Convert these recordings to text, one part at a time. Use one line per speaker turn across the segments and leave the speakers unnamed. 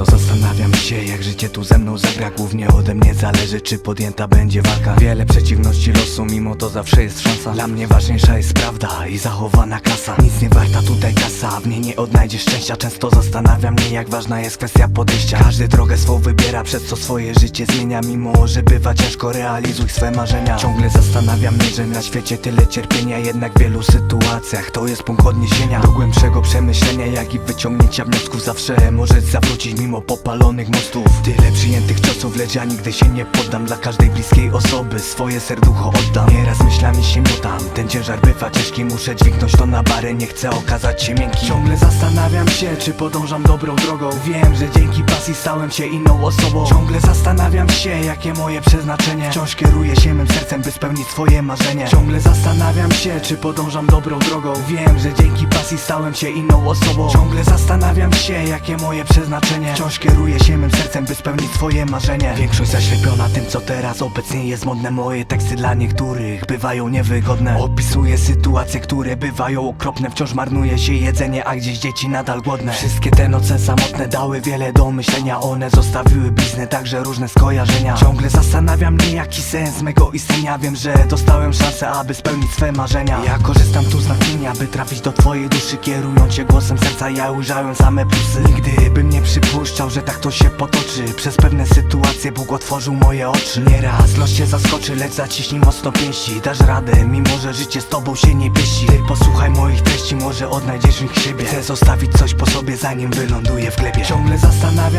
Często zastanawiam się, jak życie tu ze mną zagra. Głównie ode mnie zależy, czy podjęta będzie walka. Wiele przeciwności losu, mimo to zawsze jest szansa. Dla mnie ważniejsza jest prawda i zachowana klasa. Nic nie warta tutaj kasa, w niej nie odnajdziesz szczęścia. Często zastanawiam mnie, jak ważna jest kwestia podejścia. Każdy drogę swą wybiera, przez co swoje życie zmienia. Mimo, że bywa ciężko, realizuj swe marzenia. Ciągle zastanawiam mnie, że na świecie tyle cierpienia. Jednak w wielu sytuacjach to jest punkt odniesienia. Do głębszego przemyślenia, jak i wyciągnięcia wniosków Zawsze możesz zawrócić mimo popalonych mostów. Tyle przyjętych ciosów, lecz nigdy się nie poddam. Dla każdej bliskiej osoby swoje serducho oddam. Nieraz myślami się miotam, ten ciężar bywa ciężki Muszę dźwignąć to na barę, nie chcę okazać się miękki Ciągle zastanawiam się, czy podążam dobrą drogą. Wiem, że dzięki pasji stałem się inną osobą. Ciągle zastanawiam się, jakie moje przeznaczenie. Wciąż kieruję się mym sercem, by spełnić swoje marzenie. Ciągle zastanawiam się, czy podążam dobrą drogą. Wiem, że dzięki pasji stałem się inną osobą. Ciągle zastanawiam się, jakie moje przeznaczenie. Wciąż kieruję się mym sercem, by spełnić swoje marzenie. Większość zaślepiona tym, co teraz obecnie jest modne. Moje teksty dla niektórych bywają niewygodne. Opisuję sytuacje, które bywają okropne. Wciąż marnuje się jedzenie, a gdzieś dzieci nadal głodne. Wszystkie te noce samotne dały wiele do myślenia One zostawiły blizny, także różne skojarzenia. Ciągle zastanawia mnie, jaki sens mego istnienia. Wiem, że dostałem szansę, aby spełnić swe marzenia. Ja korzystam tu z natchnienia, by trafić do twojej duszy Kierując się głosem serca, ja ujrzałem same plusy. Nigdy bym nie przypuszczał, że tak to się potoczy. Przez pewne sytuacje Bóg otworzył moje oczy. Nieraz los cię zaskoczy, lecz zaciśnij mocno pięści. Dasz radę, mimo że życie z tobą się nie pieści. Ty posłuchaj moich treści, może odnajdziesz w nich siebie. Chcę zostawić coś po sobie, zanim wyląduję w glebie. Ciągle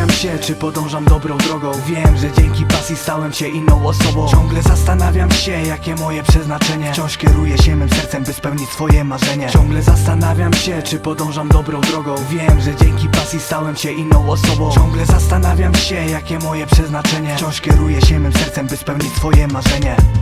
zastanawiam się, czy podążam dobrą drogą. Wiem, że dzięki pasji stałem się inną osobą. Ciągle zastanawiam się, jakie moje przeznaczenie. Wciąż kieruję się mym sercem, by spełnić swoje marzenie. Ciągle zastanawiam się, czy podążam dobrą drogą. Wiem, że dzięki pasji stałem się inną osobą. Ciągle zastanawiam się, jakie moje przeznaczenie. Wciąż kieruję się mym sercem, by spełnić swoje marzenie